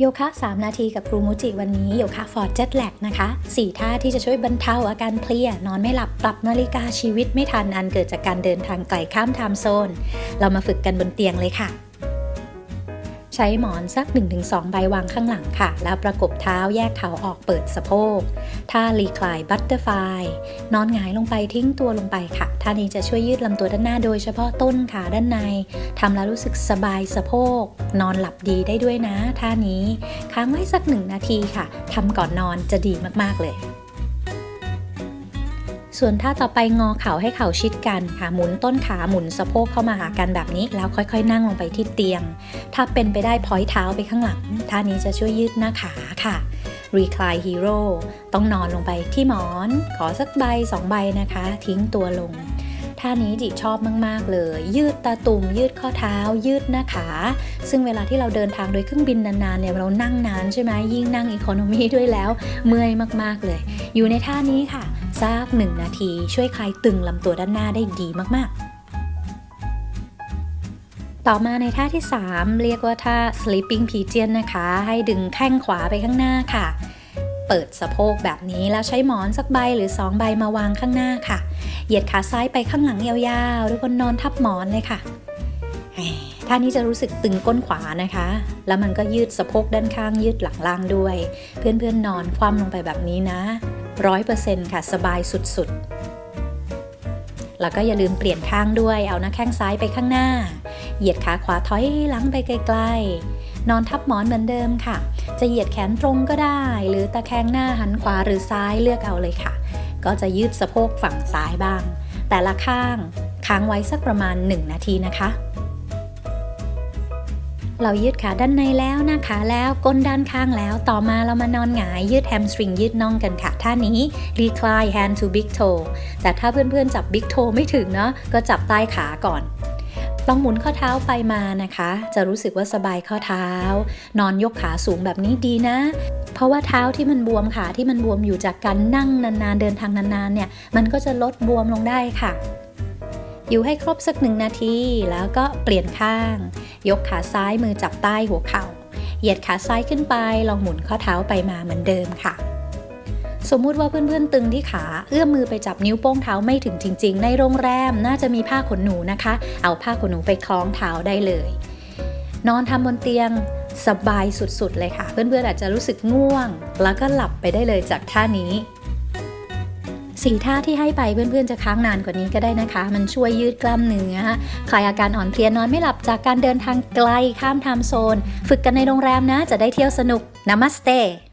โยคะ 3 นาทีกับครูมูจิวันนี้โยคะฟอร์ดเจ็ตแลกนะคะ 4 ท่าที่จะช่วยบรรเทาอาการเพลีย นอนไม่หลับปรับนาฬิกาชีวิตไม่ทันอันเกิดจากการเดินทางไกลข้ามไทม์โซน เรามาฝึกกันบนเตียงเลยค่ะ ใช้หมอนสัก 1-2 ใบวางข้างหลังค่ะ แล้วประกบเท้าแยกเข่าออกเปิดสะโพกท่ารีคลายบัตเตอร์ไฟนอนหงายลงไปทิ้งตัวลงไปค่ะ ท่านี้จะช่วยยืดลำตัวด้านหน้าโดยเฉพาะต้นขาด้านในทำแล้วรู้สึกสบายสะโพก นอนหลับดีได้ด้วยนะ ท่านี้ ค้างไว้สักหนึ่งนาทีค่ะทำก่อนนอนจะดีมากๆเลย ส่วนท่าต่อไปงอเข่าให้เข่าชิดกันค่ะ หมุนต้นขาหมุนสะโพกเข้ามาหากันแบบนี้ แล้วค่อยๆ นั่งลงไปที่เตียง ถ้าเป็นไปได้พอยเท้าไปข้างหลัง ท่านี้จะช่วยยืดหน้าขาค่ะ Recline Hero ต้องนอนลงไปที่หมอน ขอสักใบสองใบนะคะ ทิ้งตัวลง ท่านี้จิชอบมาก ๆ เลย ยืดตาตุ่ม ยืดข้อเท้า ยืดหน้าขา ซึ่งเวลาที่เราเดินทางโดยเครื่องบินนานๆเนี่ยเรานั่งนานใช่ไหมยิ่งนั่งอีโคโนมีด้วยแล้ว เมื่อยมาก ๆ เลย อยู่ในท่านี้ค่ะ สักหนึ่งนาที ช่วยคลายตึงลำตัวด้านหน้าได้ดีมากๆ ต่อมาในท่าที่ 3 เรียกว่าท่า sleeping pigeon นะคะ ให้ดึงแข้งขวาไปข้างหน้าค่ะ เปิดสะโพกแบบนี้แล้วใช้หมอนสักใบหรือ 2 ใบมาวางข้างหน้าค่ะ เหยียดขาซ้ายไปข้างหลังยาวๆทุกคนนอนทับหมอนเลยค่ะท่านี้จะรู้สึกตึงก้นขวานะคะ แล้วมันก็ยืดสะโพกด้านข้างยืดหลังล่างด้วย เพื่อนๆนอนคว่ำลงไปแบบนี้นะ ร้อยเปอร์เซ็นต์ค่ะสบายสุดๆ แล้วก็อย่าลืมเปลี่ยนข้างด้วย เอาหน้าแข้งซ้ายไปข้างหน้า เหยียดขาขวาถอยหลังไปไกลๆ นอนทับหมอนเหมือนเดิมค่ะ จะเหยียดแขนตรงก็ได้ หรือตะแคงหน้าหันขวาหรือซ้ายเลือกเอาเลยค่ะ ก็จะยืดสะโพกฝั่งซ้ายบ้าง แต่ละข้างค้างไว้สักประมาณ 1 นาทีนะคะ เรายืดขาด้านในแล้วหน้าขาแล้วก้นด้านข้างแล้ว ต่อมาเรามานอนหงายยืดแฮมสตริงยืดน่องกันค่ะ ท่านี้ recline hand to big toe แต่ถ้าเพื่อนๆจับ big toe ไม่ถึงเนาะก็จับใต้ขาก่อนลองหมุนข้อเท้าไปมานะคะ จะรู้สึกว่าสบายข้อเท้า นอนยกขาสูงแบบนี้ดีนะ เพราะว่าเท้าที่มันบวมขาที่มันบวมอยู่จากการนั่งนานๆเดินทางนานๆเนี่ย มันก็จะลดบวมลงได้ค่ะ อยู่ให้ครบสักหนึ่งนาที แล้วก็เปลี่ยนข้าง ยกขาซ้ายมือจับใต้หัวเขา่า เหยียดขาซ้ายขึ้นไป ลองหมุนข้อเท้าไปมาเหมือนเดิมค่ะ สมมุติว่าเพื่อนๆตึงที่ขา เอื้อมมือไปจับนิ้วโป้งเท้าไม่ถึงจริง ๆ ในโรงแรมน่าจะมีผ้าขนหนูนะคะ เอาผ้าขนหนูไปคล้องเท้าได้เลย นอนทำบนเตียงสบายสุดๆเลยค่ะ เพื่อนๆอาจจะรู้สึกง่วง แล้วก็หลับไปได้เลยจากท่านี้ สี่ท่าที่ให้ไปเพื่อนๆจะค้างนานกว่านี้ก็ได้นะคะ มันช่วยยืดกล้ามเนื้อคลายอาการอ่อนเพลียนอนไม่หลับจากการเดินทางไกลข้ามไทม์โซน ฝึกกันในโรงแรมนะจะได้เที่ยวสนุกนามัสเต